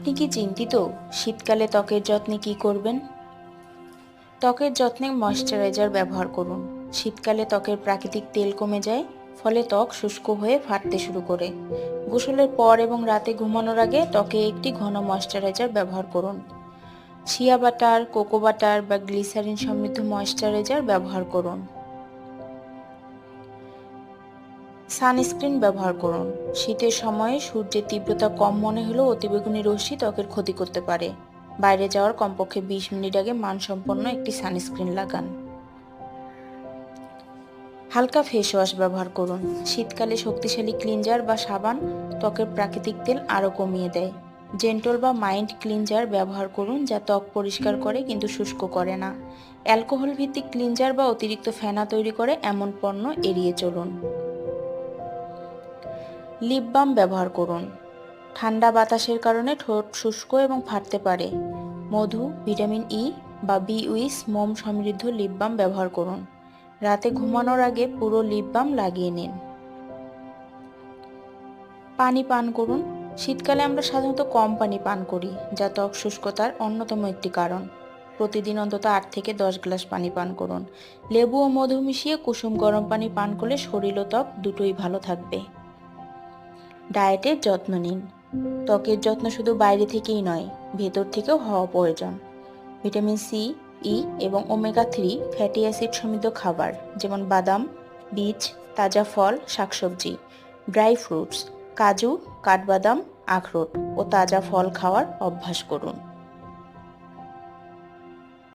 আপনি কি চিন্তিত? শীতকালে ত্বকের যত্নে কি করবেন? ত্বকের যত্নে ময়শ্চারাইজার ব্যবহার করুন। শীতকালে ত্বকের প্রাকৃতিক তেল কমে যায়, ফলে ত্বক শুষ্ক হয়ে ফাটতে শুরু করে। গোসলের পর এবং রাতে ঘুমানোর আগে ত্বকে একটি ঘন ময়শ্চারাইজার ব্যবহার করুন। শিয়া বাটার, কোকো বাটার বা গ্লিসারিন সমৃদ্ধ ময়শ্চারাইজার ব্যবহার করুন। সানস্ক্রিন ব্যবহার করুন। শীতের সময়ে সূর্যের তীব্রতা কম মনে হলেও অতিবেগুনি রশ্মি ত্বকের ক্ষতি করতে পারে। বাইরে যাওয়ার কমপক্ষে বিশ মিনিট আগে মানসম্পন্ন একটি সানস্ক্রিন লাগান। হালকা ফেস ওয়াশ ব্যবহার করুন। শীতকালে শক্তিশালী ক্লিনজার বা সাবান ত্বকের প্রাকৃতিক তেল আরও কমিয়ে দেয়। জেন্টল বা মাইন্ড ক্লিনজার ব্যবহার করুন যা ত্বক পরিষ্কার করে কিন্তু শুষ্ক করে না। অ্যালকোহল ভিত্তিক ক্লিনজার বা অতিরিক্ত ফেনা তৈরি করে এমন পণ্য এড়িয়ে চলুন। লিপ বাম ব্যবহার করুন। ঠান্ডা বাতাসের কারণে ঠোঁট শুষ্ক এবং ফাটতে পারে। মধু, ভিটামিন ই বা বি উইস, মোম সমৃদ্ধ লিপ বাম ব্যবহার করুন। রাতে ঘুমানোর আগে পুরো লিপ বাম লাগিয়ে নিন। পানি পান করুন। শীতকালে আমরা সাধারণত কম পানি পান করি, যা ত্বক শুষ্কতার অন্যতম একটি কারণ। প্রতিদিন অন্তত আট থেকে দশ গ্লাস পানি পান করুন। লেবু ও মধু মিশিয়ে কুসুম গরম পানি পান করলে শরীর ও ত্বক দুটোই ভালো থাকবে। ডায়েটের যত্ন নিন। ত্বকের যত্ন শুধু বাইরে থেকেই নয়, ভেতর থেকেও হওয়া প্রয়োজন। ভিটামিন সি, ই এবং ওমেগা থ্রি ফ্যাটি অ্যাসিড সমৃদ্ধ খাবার, যেমন বাদাম, বীজ, তাজা ফল, শাকসবজি, ড্রাই ফ্রুটস, কাজু, কাঠবাদাম, আখরোট ও তাজা ফল খাওয়ার অভ্যাস করুন।